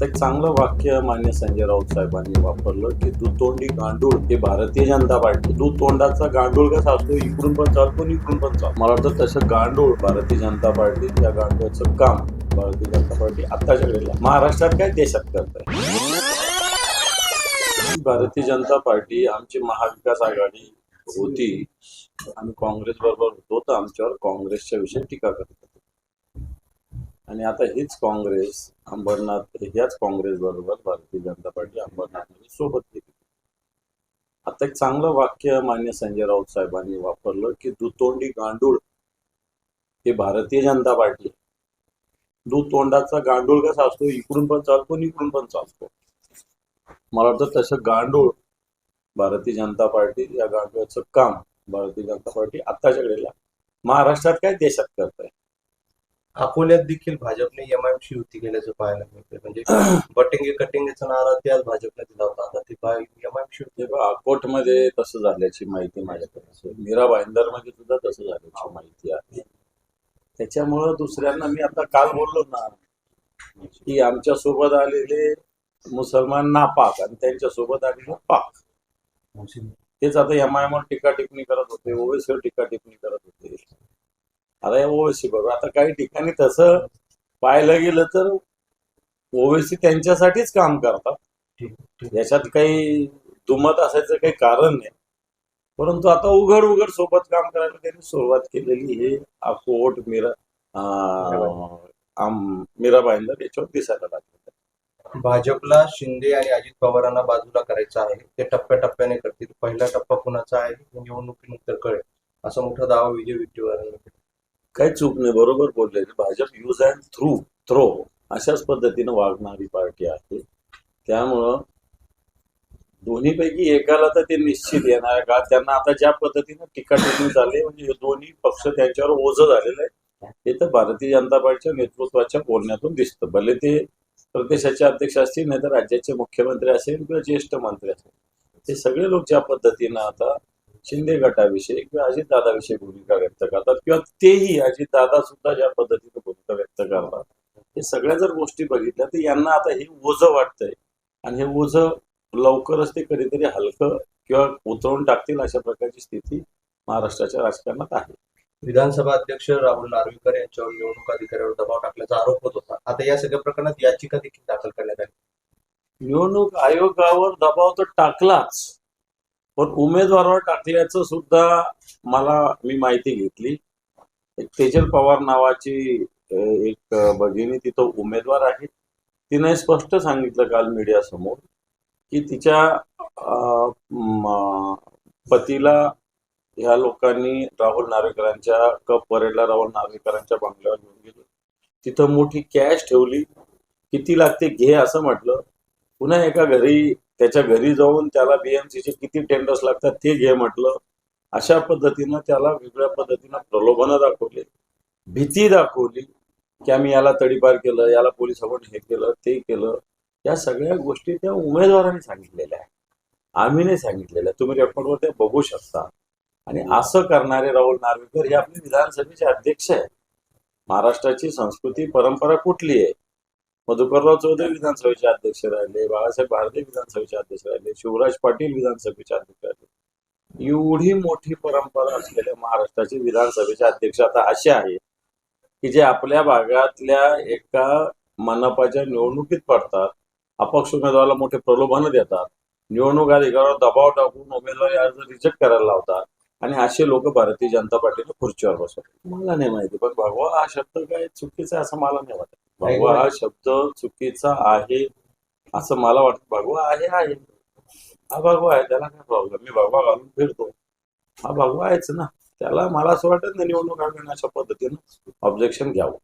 आता एक चांगलं वाक्य मान्य संजय राऊत साहेबांनी वापरलं की दुतोंडी गांडूळ हे भारतीय जनता पार्टी. दुतोंडाचा गांडूळ कसा असतो इकडून पण चालतो आणि इकडून पण चालतो मला वाटतं तसं गांडूळ भारतीय जनता पार्टी त्या गांडूळचं काम भारतीय जनता पार्टी आत्ताच्या घडीला महाराष्ट्रात काय देशात करत आहे. भारतीय जनता पार्टी आमची महाविकास आघाडी होती. आम्ही काँग्रेस बरोबर होतो तर आमच्यावर काँग्रेसच्या विषयी टीका करत होतो. आणि आता हीच काँग्रेस अंबरनाथ ह्याच काँग्रेस बरोबर भारतीय जनता पार्टी अंबरनाथ सोबत केली. आता एक चांगलं वाक्य मान्य संजय राऊत साहेबांनी वापरलं की दुतोंडी गांडूळ हे भारतीय जनता पार्टी आहे. दुतोंडाचा गांडूळ कसा असतो? इकडून पण चालतो आणि इकडून पण चालतो. मला वाटतं तसं गांडूळ भारतीय जनता पार्टी या गांडूळचं काम भारतीय जनता पार्टी आत्ताच्या घडीला महाराष्ट्रात काय देशात करत आहे अकोल्यात देखील भाजपने एमआयएमशी युती केल्याचं पाहायला मिळते म्हणजे बटेंगे कटेंगेचा नारा त्याच भाजपने दिला होता. आता ती एमआयएमशी हे बघ, अकोटमध्ये तसं झाल्याची माहिती माझ्याकडे मीरा भाईंदरमध्ये सुद्धा तसं झाल्याची माहिती आहे. त्याच्यामुळं दुसऱ्यांना मी आता काल बोललो ना की आमच्यासोबत आलेले मुसलमान नापाक आणि त्यांच्यासोबत आलेले पाक. तेच आता एम आय वर टीका टिप्पणी करत होते ओवेसीवर टीका टिप्पणी करत होते. आता या ओवेसी बरोबर आता काही ठिकाणी तसं पाहायला गेलं तर ओवेसी त्यांच्यासाठीच काम करतात. याच्यात काही दुमत असायचं काही कारण नाही. परंतु आता उघड उघड सोबत काम करायला त्यांनी सुरुवात केलेली हे अकोट मीरा अं, मीरा भाईंदर याच्यावर दिसायला लागले. भाजपला शिंदे आणि अजित पवारांना बाजूला करायचं आहे. ते टप्प्याटप्प्याने करतील. पहिला टप्पा कुणाचा आहे? निवडणुकीनंतर कळेल. असा मोठा दावा विजय विट्टीवारांनी काही चूक नाही बरोबर बोलले Bhajap use and through throw अशाच पद्धतीनं वागणारी पार्टी आहे. त्यामुळं दोन्हीपैकी एकाला तर ते निश्चित येणार. का त्यांना आता ज्या पद्धतीनं टीका टिप्पणी झाली म्हणजे हे दोन्ही पक्ष त्यांच्यावर ओझं झालेलं आहे हे तर भारतीय जनता पार्टीच्या नेतृत्वाच्या बोलण्यातून दिसतं. भले ते प्रदेशाचे अध्यक्ष असतील नाही तर राज्याचे मुख्यमंत्री असेल किंवा ज्येष्ठ मंत्री असेल. ते सगळे लोक ज्या पद्धतीनं आता शिंदे गटाविषयी किंवा अजितदादाविषयी भूमिका व्यक्त करतात किंवा तेही अजितदादा सुद्धा ज्या पद्धतीने भूमिका व्यक्त करतात. हे सगळ्या जर गोष्टी बघितल्या तर यांना आता हे ओझं वाटतंय. आणि हे ओझं लवकरच ते कधीतरी हलकं किंवा उतरवून टाकतील अशा प्रकारची स्थिती महाराष्ट्राच्या राजकारणात आहे. विधानसभा अध्यक्ष राहुल नार्वेकर यांच्यावर निवडणूक अधिकाऱ्यावर दबाव टाकल्याचा आरोप होत होता. आता या सगळ्या प्रकरणात याचिका देखील दाखल करण्यात आली. निवडणूक आयोगावर दबाव तर टाकलाच. पण उमेदवारावर टाकल्याचं सुद्धा मला मी माहिती घेतली. एक तेजल पवार नावाची एक भगिनी तिथं उमेदवार आहे. तिने स्पष्ट सांगितलं काल मीडिया समोर की तिच्या पतीला ह्या लोकांनी राहुल नार्वेकरांच्या कप परेडला राहुल नार्वेकरांच्या बंगल्यावर घेऊन गेले. तिथं मोठी कॅश ठेवली किती लागते घे असं म्हटलं. पुन्हा एका घरी त्याच्या घरी जाऊन त्याला बीएमसीचे किती टेंडर्स लागतात ते घे म्हटलं. अशा पद्धतीनं त्याला वेगळ्या पद्धतीनं प्रलोभनं दाखवली. भीती दाखवली की आम्ही याला तडीपार केलं याला पोलिसांकडून हे केलं ते केलं. या सगळ्या गोष्टी त्या उमेदवारांनी सांगितलेल्या आहेत. आम्ही नाही सांगितलेल्या तुम्ही रेकॉर्डवर ते बघू शकता. आणि असं करणारे राहुल नार्वेकर हे आपले विधानसभेचे अध्यक्ष आहेत. महाराष्ट्राची संस्कृती परंपरा कुठली आहे? मधुकरराव चौधरी विधानसभेचे अध्यक्ष राहिले बाळासाहेब भारदे विधानसभेचे अध्यक्ष राहिले शिवराज पाटील विधानसभेचे अध्यक्ष राहिले. एवढी मोठी परंपरा असलेल्या महाराष्ट्राचे विधानसभेचे अध्यक्ष आता असे आहे की जे आपल्या भागातल्या एका मनपाच्या निवडणुकीत पडतात अपक्ष उमेदवाराला मोठे प्रलोभन देतात निवडणूक अधिकारावर दबाव टाकून उमेदवारी अर्ज रिजेक्ट करायला लावतात आणि असे लोक भारतीय जनता पार्टीने खुर्चीवर बसवतात. मला नाही माहिती पण भगवा हा शब्द काय चुकीचा असं मला नाही वाटत. भगवा हा शब्द चुकीचा आहे असं मला वाटत. भगवा आहे आहे. हा भगवा आहे त्याला काय प्रॉब्लेम मी भगवा घालून फिरतो. हा भगवा आहेच ना. त्याला मला असं वाटत नाही निवडणूक आयोगाने अशा पद्धतीनं ऑब्जेक्शन घ्यावं.